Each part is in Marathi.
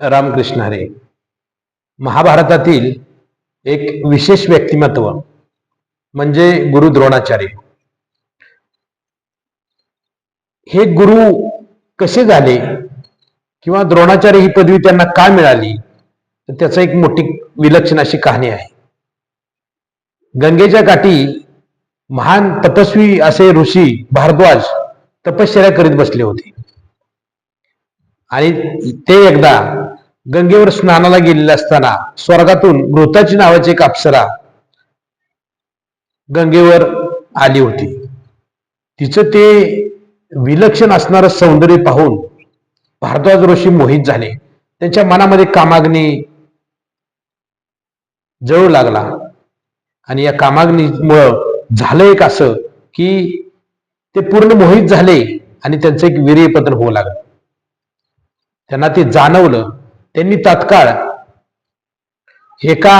रामकृष्ण हरे. महाभारतातील एक विशेष व्यक्तिमत्व म्हणजे गुरु द्रोणाचार्य. हे गुरु कसे झाले किंवा द्रोणाचार्य ही पदवी त्यांना का मिळाली? तर एक मोठी विलक्षण अशी कहाणी आहे. गंगेच्या काठी महान तपस्वी असे ऋषी भारद्वाज तपश्चर्या करीत बसले होते. आणि ते एकदा गंगेवर स्नानाला गेलेले असताना स्वर्गातून मृताची नावाची एक अप्सरा गंगेवर आली होती. तिचं ते विलक्षण असणारं सौंदर्य पाहून भारद्वाज ऋषी मोहित झाले. त्यांच्या मनामध्ये कामाग्नी जळू लागला आणि या कामाग्नीमुळं झालं एक असं की ते पूर्ण मोहित झाले आणि त्यांचं एक वीर्यपतन होऊ लागलं. त्यांना ते जाणवलं त्यांनी तात्काळ एका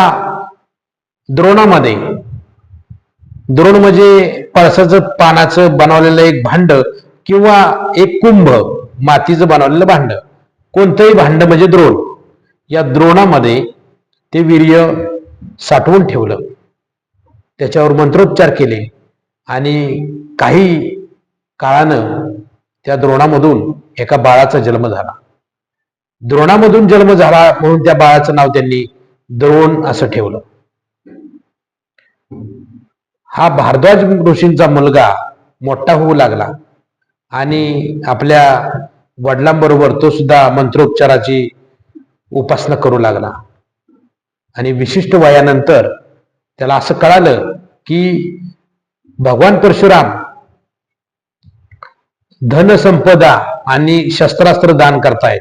द्रोणामध्ये द्रोण म्हणजे पळसाचं पानाचं बनवलेलं एक भांड किंवा एक कुंभ मातीचं बनवलेलं भांड. कोणतंही भांड म्हणजे द्रोण. या द्रोणामध्ये ते वीर्य साठवून ठेवलं. त्याच्यावर मंत्रोच्चार केले आणि काही काळानं त्या द्रोणामधून एका बाळाचा जन्म झाला. द्रोणामधून जन्म झाला म्हणून त्या बाळाचं नाव त्यांनी द्रोण असं ठेवलं. हा भारद्वाज ऋषींचा मुलगा मोठा होऊ लागला आणि आपल्या वडिलांबरोबर तो सुद्धा मंत्रोपचाराची उपासना करू लागला. आणि विशिष्ट वयानंतर त्याला असं कळालं की भगवान परशुराम धनसंपदा आणि शस्त्रास्त्र दान करतायत.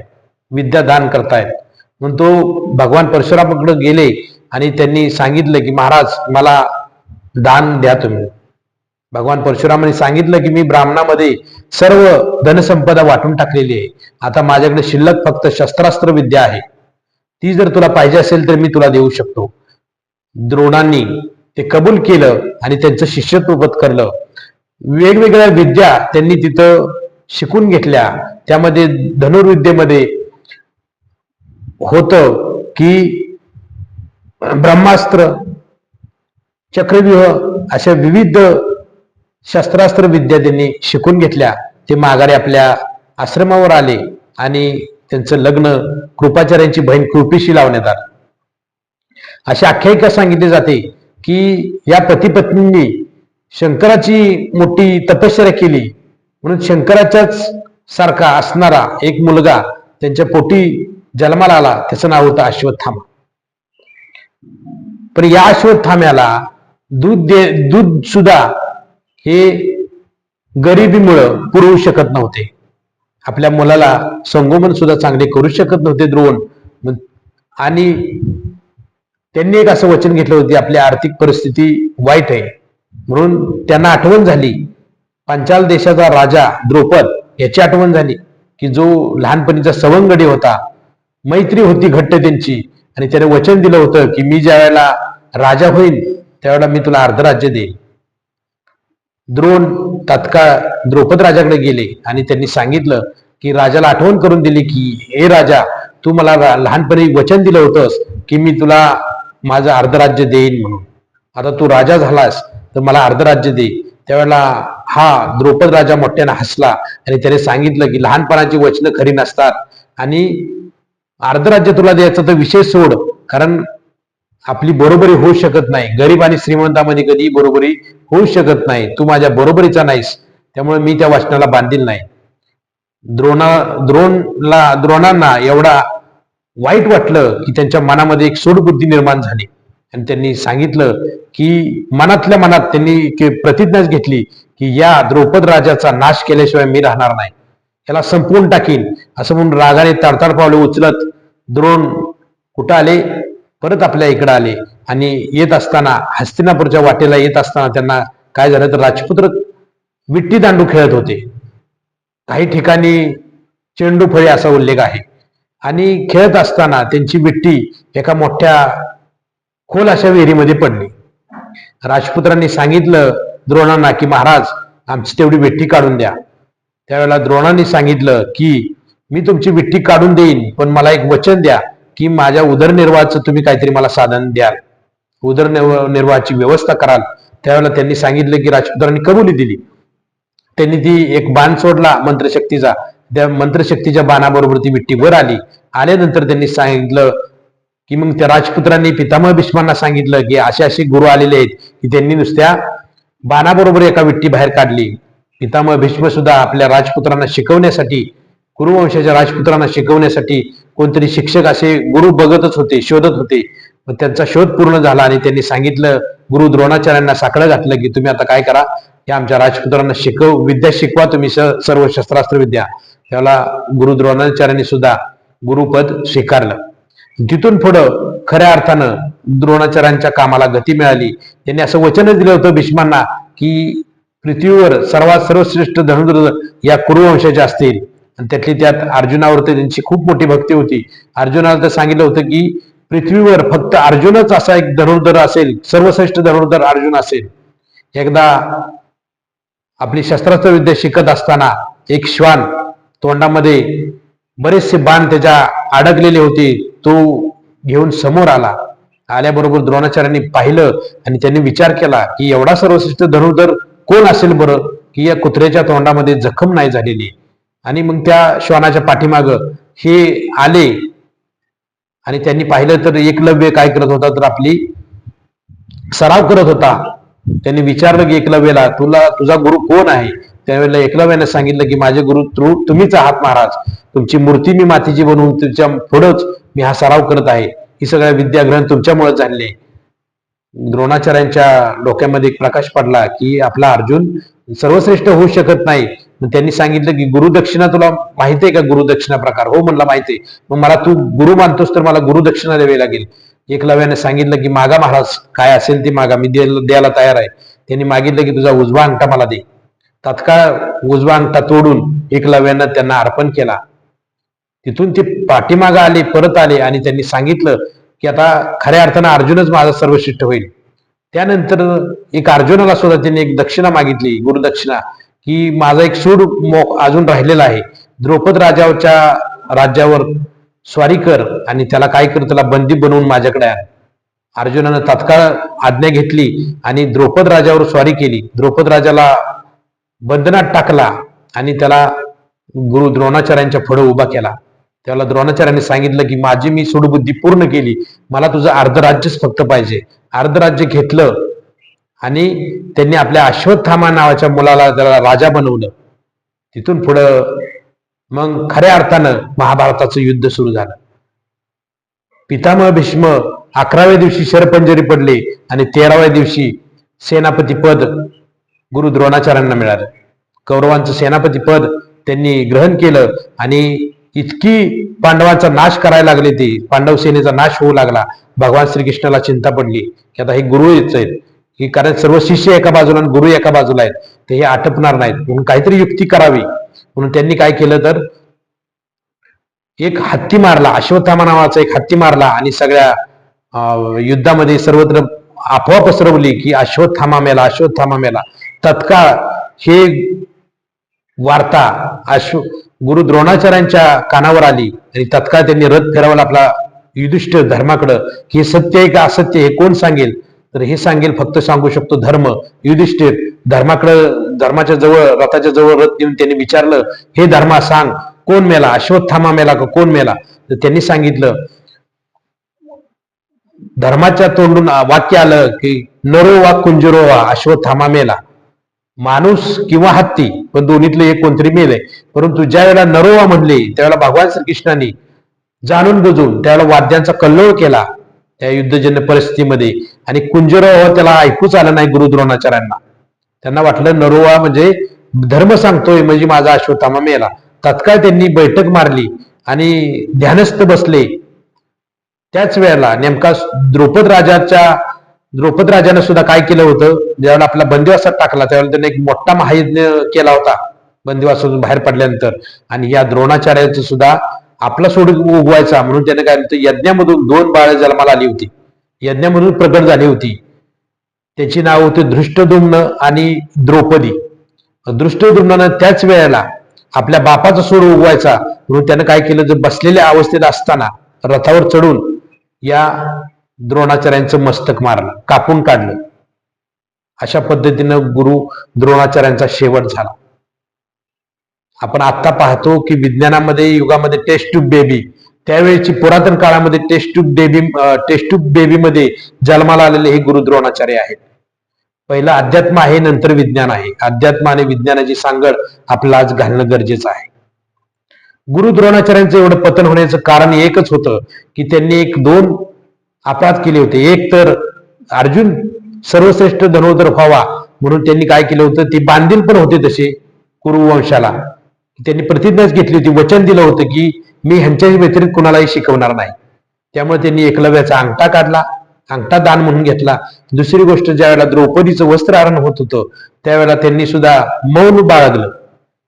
विद्या दान करतायत. म्हणून तो भगवान परशुरामाकडे गेले आणि त्यांनी सांगितलं की महाराज मला दान द्या तुम्ही. भगवान परशुरामाने सांगितलं की मी ब्राह्मणामध्ये सर्व धनसंपदा वाटून टाकलेली आहे. आता माझ्याकडे शिल्लक फक्त शस्त्रास्त्र विद्या आहे. ती जर तुला पाहिजे असेल तर मी तुला देऊ शकतो. द्रोणांनी ते कबूल केलं आणि त्यांचं शिष्यत्व पत्करलं वेगवेगळ्या विद्या त्यांनी तिथं शिकून घेतल्या. त्यामध्ये धनुर्विद्येमध्ये होतं की ब्रह्मास्त्र चक्रव्यूह अशा विविध शस्त्रास्त्र विद्या त्यांनी शिकून घेतल्या. ते माघारी आपल्या आश्रमावर आले आणि त्यांचं लग्न कृपाचार्यांची बहीण कृपीशी लावण्यात आलं. अशी आख्यायिका सांगितली जाते की या पतीपत्नींनी शंकराची मोठी तपश्चर्या केली. म्हणून शंकराच्याच सारखा असणारा एक मुलगा त्यांच्या पोटी जन्माला आला त्याचं नाव होतं अश्वत्थामा. पण या अश्वत्थाम्याला दूध दे दूध सुद्धा हे गरिबीमुळं पुरवू शकत नव्हते. आपल्या मुलाला संगोपन सुद्धा चांगले करू शकत नव्हते द्रोण. आणि त्यांनी एक असं वचन घेतलं होते आपली आर्थिक परिस्थिती वाईट आहे. म्हणून त्यांना आठवण झाली पांचाल देशाचा राजा द्रौपद याची आठवण झाली की जो लहानपणीचा सवंगडी होता मैत्री होती घट्ट त्यांची. आणि त्याने वचन दिलं होतं की मी ज्या वेळेला राजा होईल त्यावेळेला मी तुला अर्धराज्य देईन. द्रोण तात्काळ द्रौपद राजाकडे गेले आणि त्यांनी सांगितलं की राजाला आठवण करून दिली की हे राजा तू मला लहानपणी वचन दिलं होतंस की मी तुला माझं अर्धराज्य देईन म्हणून. आता तू राजा झालास तर मला अर्धराज्य दे. त्यावेळेला हा द्रौपद राजा मोठ्याने हसला आणि त्याने सांगितलं की लहानपणाची वचनं खरी नसतात. आणि अर्धराज्य तुला द्यायचं तर विषय सोड. कारण आपली बरोबरी होऊ शकत नाही. गरीब आणि श्रीमंतामध्ये कधी बरोबरी होऊ शकत नाही. तू माझ्या बरोबरीचा नाहीस. त्यामुळे मी त्या वाचनाला बांधील नाही. द्रोणा द्रोणला द्रोणांना एवढा वाईट वाटलं की त्यांच्या मनामध्ये एक सोडबुद्धी निर्माण झाली. आणि त्यांनी सांगितलं की मनातल्या मनात त्यांनी प्रतिज्ञाच घेतली की या द्रौपद राजाचा नाश केल्याशिवाय मी राहणार नाही. त्याला संपवून टाकीन. असं म्हणून रागाने ताडताड पावले उचलत द्रोण कुठं आले? परत आपल्या इकडं आले. आणि येत असताना हस्तिनापूरच्या वाटेला येत असताना त्यांना काय झालं तर राजपुत्र विट्टी दांडू खेळत होते. काही ठिकाणी चेंडू फळे असा उल्लेख आहे. आणि खेळत असताना त्यांची विट्टी एका मोठ्या खोल अशा विहिरीमध्ये पडली. राजपुत्रांनी सांगितलं द्रोणांना की महाराज आमची तेवढी विट्टी काढून द्या. त्यावेळेला द्रोणांनी सांगितलं की मी तुमची विठ्ठी काढून देईन पण मला एक वचन द्या की माझ्या उदरनिर्वाहाचं तुम्ही काहीतरी मला साधन द्याल. उदरनिर्वाहाची व्यवस्था कराल. त्यावेळेला त्यांनी सांगितलं की राजपुत्रांनी कबुली दिली. त्यांनी ती एक बाण सोडला मंत्रशक्तीचा. त्या मंत्रशक्तीच्या बाणाबरोबर ती विट्टी वर आली. आल्यानंतर त्यांनी सांगितलं की मग त्या राजपुत्रांनी पितामह भीष्मांना सांगितलं की असे असे गुरु आलेले आहेत की त्यांनी नुसत्या बाणाबरोबर एका विट्टी बाहेर काढली. पितामह भीष्म सुद्धा आपल्या राजपुत्रांना शिकवण्यासाठी कुरुवंशाच्या राजपुत्रांना शिकवण्यासाठी कोणतरी शिक्षक असे गुरु बघतच होते शोधत होते. मग त्यांचा शोध पूर्ण झाला आणि त्यांनी सांगितलं गुरु द्रोणाचार्यांना साकडं घातलं की तुम्ही आता काय करा? हे आमच्या राजपुत्रांना शिकव विद्या शिकवा तुम्ही सर्व शस्त्रास्त्र विद्या. त्याला गुरु द्रोणाचार्यांनी सुद्धा गुरुपद स्वीकारलं. तिथून पुढं खऱ्या अर्थानं द्रोणाचार्यांच्या कामाला गती मिळाली. त्यांनी असं वचनच दिलं होतं भीष्मांना की पृथ्वीवर सर्वात सर्वश्रेष्ठ धनुर्धर या कुरुवंशाचे असतील. आणि त्यातली त्यात अर्जुनावर तर त्यांची खूप मोठी भक्ती होती. अर्जुनाला तर सांगितलं होतं की पृथ्वीवर फक्त अर्जुनच असा एक धनुर्धर असेल सर्वश्रेष्ठ धनुर्धर अर्जुन असेल. एकदा आपली शस्त्रास्त्र विद्या शिकत असताना एक श्वान तोंडामध्ये बरेचसे बाण त्याच्या अडकलेले होते तो घेऊन समोर आला. आल्याबरोबर द्रोणाचार्यांनी पाहिलं आणि त्यांनी विचार केला की एवढा सर्वश्रेष्ठ धनुर्धर कोण असेल बरं? की या कुत्र्याच्या तोंडामध्ये जखम नाही झालेली. आणि मग त्या श्वानाच्या पाठीमाग हे आले. आणि त्यांनी पाहिलं तर एकलव्य काय करत होता तर आपली सराव करत होता. त्यांनी विचारलं की एकलव्याला तुला तुझा गुरु कोण आहे? त्यावेळेला एकलव्याने सांगितलं की माझे गुरु तू तुम्हीच आहात महाराज. तुमची मूर्ती मी मातीची बनवून तुमच्या पुढंच मी हा सराव करत आहे. ही सगळ्या विद्याग्रहण तुमच्यामुळे झाले द्रोणाचार्यांच्या डोक्यामध्ये एक प्रकाश पडला की आपला अर्जुन सर्वश्रेष्ठ होऊ शकत नाही. त्यांनी सांगितलं की गुरुदक्षिणा तुला माहिती आहे का गुरुदक्षिणा प्रकार? हो म्हणला माहिती आहे मग मला तू गुरु मानतोस तर मला गुरुदक्षिणा द्यावी लागेल. एकलव्याने सांगितलं की मागा महाराज काय असेल ते मागा मी द्यायला द्यायला तयार आहे. त्यांनी मागितलं की तुझा उजवा अंगठा मला दे. तात्काळ उजवा अंगठा तोडून एकलव्यानं त्यांना अर्पण केला. तिथून ते पाठीमागं आले परत आले आणि त्यांनी सांगितलं की आता खऱ्या अर्थानं अर्जुनच माझा सर्वश्रेष्ठ होईल. त्यानंतर एक अर्जुनाला सुद्धा त्यांनी एक दक्षिणा मागितली गुरुदक्षिणा की माझा एक सूड मो अजून राहिलेला आहे. द्रौपद राजाच्या राज्यावर स्वारी कर आणि त्याला काय कर त्याला बंदी बनवून माझ्याकडे आण. अर्जुनानं तात्काळ आज्ञा घेतली आणि द्रौपद राजावर स्वारी केली. द्रौपद राजाला बंधनात टाकला आणि त्याला गुरु द्रोणाचार्यांच्या पुढे उभा केला. त्याला द्रोणाचार्यांनी सांगितलं की माझी मी सोडबुद्धी पूर्ण केली. मला तुझं अर्धराज्यच फक्त पाहिजे. अर्धराज्य घेतलं आणि त्यांनी आपल्या अश्वत्थामा नावाच्या मुलाला त्याला राजा बनवलं. तिथून पुढं मग खऱ्या अर्थानं महाभारताचं युद्ध सुरू झालं. पितामह भीष्म अकराव्या दिवशी शरपंजरी पडले आणि तेराव्या दिवशी सेनापती पद गुरु द्रोणाचार्यांना मिळालं. कौरवांचं सेनापती पद त्यांनी ग्रहण केलं आणि इतकी पांडवांचा नाश करायला लागले ते पांडव सेनेचा नाश होऊ लागला. भगवान श्रीकृष्णाला चिंता पडली की आता हे गुरु येत आहेत. की कारण सर्व शिष्य एका बाजूला आणि गुरु एका बाजूला आहेत ते हे आटपणार नाहीत. म्हणून काहीतरी युक्ती करावी. म्हणून त्यांनी काय केलं तर एक हत्ती मारला अश्वत्थामा नावाचा एक हत्ती मारला आणि सगळ्या अं, युद्धामध्ये सर्वत्र अफवा पसरवली की अश्वत्थामा मेला अश्वत्थामा मेला. तत्काळ हे वार्ता अश्व गुरु द्रोणाचार्यांच्या कानावर आली आणि तत्काळ त्यांनी रथ फिरवला आपला युधिष्ठ धर्माकडं. की हे सत्य आहे का असत्य हे कोण सांगेल? तर हे सांगेल फक्त सांगू शकतो धर्म युधिष्ठिर धर्माकडं धर्माच्या जवळ रथाच्या जवळ रथ नेऊन त्यांनी विचारलं हे धर्मा सांग कोण मेला? अश्वत्थामा मेला का कोण मेला? तर त्यांनी सांगितलं धर्माच्या तोंडून वाक्य आलं की नरो वा कुंजरो वा अश्वत्थामा मेला. माणूस किंवा हत्ती पण दोन्हीतलं एक कोणतरी मेले. परंतु ज्या वेळेला नरोवा म्हणले त्यावेळेला भगवान श्रीकृष्णाने जाणून बुजून त्यावेळेला वाद्यांचा कल्लोळ केला. त्या युद्धजन्य परिस्थितीमध्ये. आणि कुंजरोवा हो, त्याला ऐकूच आलं नाही गुरु द्रोणाचार्यांना त्यांना वाटलं नरोवा म्हणजे धर्म सांगतोय म्हणजे माझा अश्वत्थामा मेला. तत्काळ त्यांनी बैठक मारली आणि ध्यानस्थ बसले. त्याच वेळेला नेमका द्रौपद राजाच्या द्रौपद राजाने सुद्धा काय केलं होतं? ज्यावेळेला आपला बंदिवासात टाकला त्यावेळेला त्याने एक मोठा महायज्ञ केला होता बंदिवासातून बाहेर पडल्यानंतर. आणि या द्रोणाचार्याचं सुद्धा आपला सोड उगवायचा. म्हणून त्याने काय केलं, यज्ञामधून दोन बाळ जन्माला आली होती. यज्ञामधून प्रकट झाली होती. त्याची नाव होती दृष्टदुम्न आणि द्रौपदी. दृष्टदुम्नानं त्याच वेळेला आपल्या बापाचा सूर उगवायचा. म्हणून त्यानं काय केलं जर बसलेल्या अवस्थेत असताना रथावर चढून या द्रोणाचार्यांचं मस्तक मारलं कापून काढलं. अशा पद्धतीनं गुरु द्रोणाचार्यांचा शेवट झाला. आपण आता पाहतो की विज्ञानामध्ये युगामध्ये टेस्ट ट्यूब बेबी त्यावेळेची पुरातन काळामध्ये test tube baby test tube बेबीमध्ये जन्माला आलेले हे गुरु द्रोणाचार्य आहेत. पहिलं अध्यात्म आहे नंतर विज्ञान आहे. अध्यात्म आणि विज्ञानाची सांगड आपला आज घालणं गरजेचं आहे. गुरु द्रोणाचार्यांचं एवढं पतन होण्याचं कारण एकच होतं की त्यांनी एक दोन अपराध केले होते. एक तर अर्जुन सर्वश्रेष्ठ धनोदर व्हावा म्हणून त्यांनी काय केलं होतं? ते बांधील पण होते तसे कुरुवंशाला. त्यांनी प्रतिज्ञाच घेतली होती वचन दिलं होतं की मी ह्यांच्याही व्यतिरिक्त कुणालाही शिकवणार नाही. त्यामुळे त्यांनी एकलव्याचा अंगठा काढला अंगठा दान म्हणून घेतला. दुसरी गोष्ट ज्या वेळेला द्रौपदीचं वस्त्रहरण होत होतं त्यावेळेला त्यांनी सुद्धा मौन बाळगलं.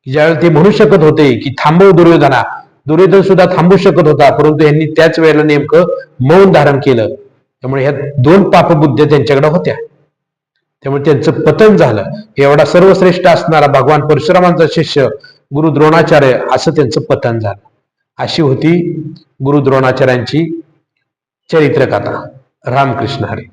ज्यावेळेला ते म्हणू शकत होते की थांबव दुर्योधना दुर्योधन सुद्धा थांबू शकत होता परंतु यांनी त्याच वेळेला नेमकं मौन धारण केलं. त्यामुळे ह्या दोन पापबुद्ध्या त्यांच्याकडे होत्या. त्यामुळे त्यांचं पतन झालं. एवढा सर्वश्रेष्ठ असणारा भगवान परशुरामांचा शिष्य गुरु द्रोणाचार्य असं त्यांचं पतन झालं. अशी होती गुरु द्रोणाचार्यांची चरित्रकथा. रामकृष्ण हरी.